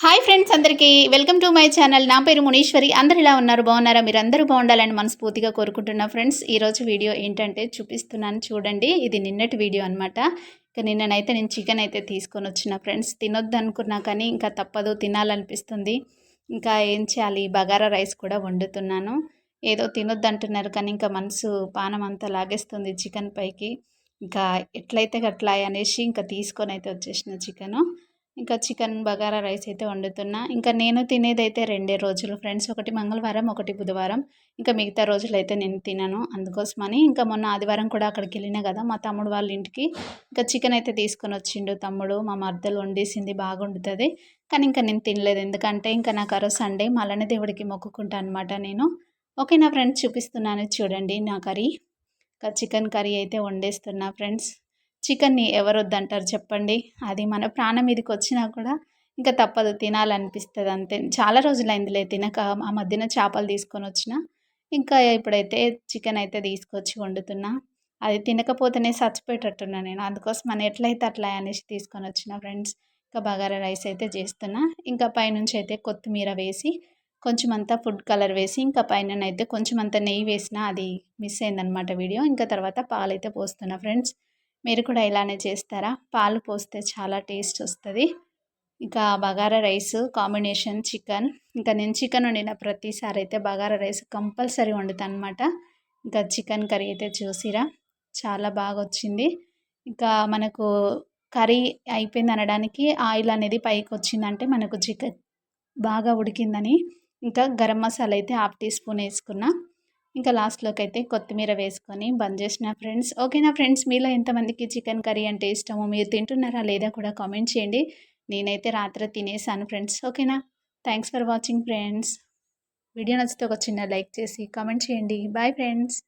Hi friends అందరికీ welcome to my channel నా పేరు మునీశ్వరి. అందరు ఇలా ఉన్నారు? బాగున్నారా? మీరు అందరూ బాగుండాలని మనస్ఫూర్తిగా కోరుకుంటున్నా ఫ్రెండ్స్ ఈరోజు వీడియో ఏంటంటే చూపిస్తున్నాను చూడండి. ఇది నిన్నటి వీడియో అనమాట ఇక నిన్ననైతే నేను చికెన్ అయితే తీసుకొని వచ్చిన ఫ్రెండ్స్ తినొద్దు అనుకున్నా కానీ ఇంకా తప్పదు తినాలనిపిస్తుంది. ఇంకా ఏం చేయాలి? బగారా రైస్ కూడా వండుతున్నాను. ఏదో తినొద్దు అంటున్నారు కానీ ఇంకా మనసు పానం అంతా లాగేస్తుంది చికెన్ పైకి. ఇంకా ఎట్లయితే అట్లా అనేసి ఇంకా తీసుకొని అయితే వచ్చేసిన చికెను ఇంకా చికెన్ బగారా రైస్ అయితే వండుతున్నా. ఇంకా నేను తినేది అయితే రెండే రోజులు ఫ్రెండ్స్. ఒకటి మంగళవారం ఒకటి బుధవారం. ఇంకా మిగతా రోజులు అయితే నేను తినను అందుకోసమని. ఇంకా మొన్న ఆదివారం కూడా అక్కడికి వెళ్ళినా కదా మా తమ్ముడు వాళ్ళ ఇంటికి. ఇంకా చికెన్ అయితే తీసుకొని వచ్చిండు తమ్ముడు. మా మర్దలు వండేసింది బాగుండుతుంది. కానీ ఇంకా నేను తినలేదు. ఎందుకంటే ఇంకా నాకు ఆ సండే. మళ్ళీ దేవుడికి మొక్కుకుంటా అనమాట నేను. ఓకే నా ఫ్రెండ్స్ చూపిస్తున్నాను చూడండి నా కర్రీ. ఇంకా చికెన్ కర్రీ అయితే వండేస్తున్నా ఫ్రెండ్స్. చికెన్ని ఎవరు వద్దంటారు చెప్పండి? అది మన ప్రాణం మీదకి వచ్చినా కూడా ఇంకా తప్పదు తినాలనిపిస్తుంది అంతే. చాలా రోజులైందిలే తినక ఆ మధ్యన చేపలు తీసుకొని వచ్చిన. ఇంకా ఇప్పుడైతే చికెన్ అయితే తీసుకొచ్చి వండుతున్నా. అది తినకపోతేనే చచ్చిపోయేటట్టున్నా నేను. అందుకోసం మనం ఎట్లయితే అట్లా అనేసి తీసుకొని వచ్చిన ఫ్రెండ్స్. ఇంకా బగారా రైస్ అయితే చేస్తున్నా. ఇంకా పైనుంచి అయితే కొత్తిమీర వేసి కొంచెం అంతా ఫుడ్ కలర్ వేసి ఇంకా పైన అయితే కొంచెం అంత నెయ్యి వేసిన అది మిస్ అయిందనమాట వీడియో. ఇంకా తర్వాత పాలైతే పోస్తున్నా ఫ్రెండ్స్. మీరు కూడా ఇలానే చేస్తారా? పాలు పోస్తే చాలా టేస్ట్ వస్తుంది. ఇంకా బగారా రైస్ కాంబినేషన్ చికెన్. ఇంకా నేను చికెన్ వండిన ప్రతిసారి అయితే బగారా రైస్ కంపల్సరీ వండుతాను అనమాట ఇంకా చికెన్ కర్రీ అయితే చూసిరా? చాలా బాగా వచ్చింది ఇంకా మనకు కర్రీ అయిపోయింది అనడానికి ఆయిల్ అనేది పైకి వచ్చిందంటే మనకు చికెన్ బాగా ఉడికిందని. ఇంకా గరం మసాలా అయితే హాఫ్ టీ స్పూన్ వేసుకున్నా. ఇంకా లాస్ట్లోకి అయితే కొత్తిమీర వేసుకొని బంద్ చేసిన ఫ్రెండ్స్. ఓకేనా ఫ్రెండ్స్ మీలో ఎంతమందికి చికెన్ కర్రీ అంటే ఇష్టమో? మీరు తింటున్నారా లేదా కూడా కామెంట్ చేయండి. నేనైతే రాత్రి తినేసాను ఫ్రెండ్స్. ఓకేనా thanks for watching friends. Video నచ్చితే ఒక చిన్న లైక్ చేసి కామెంట్ చేయండి. Bye friends.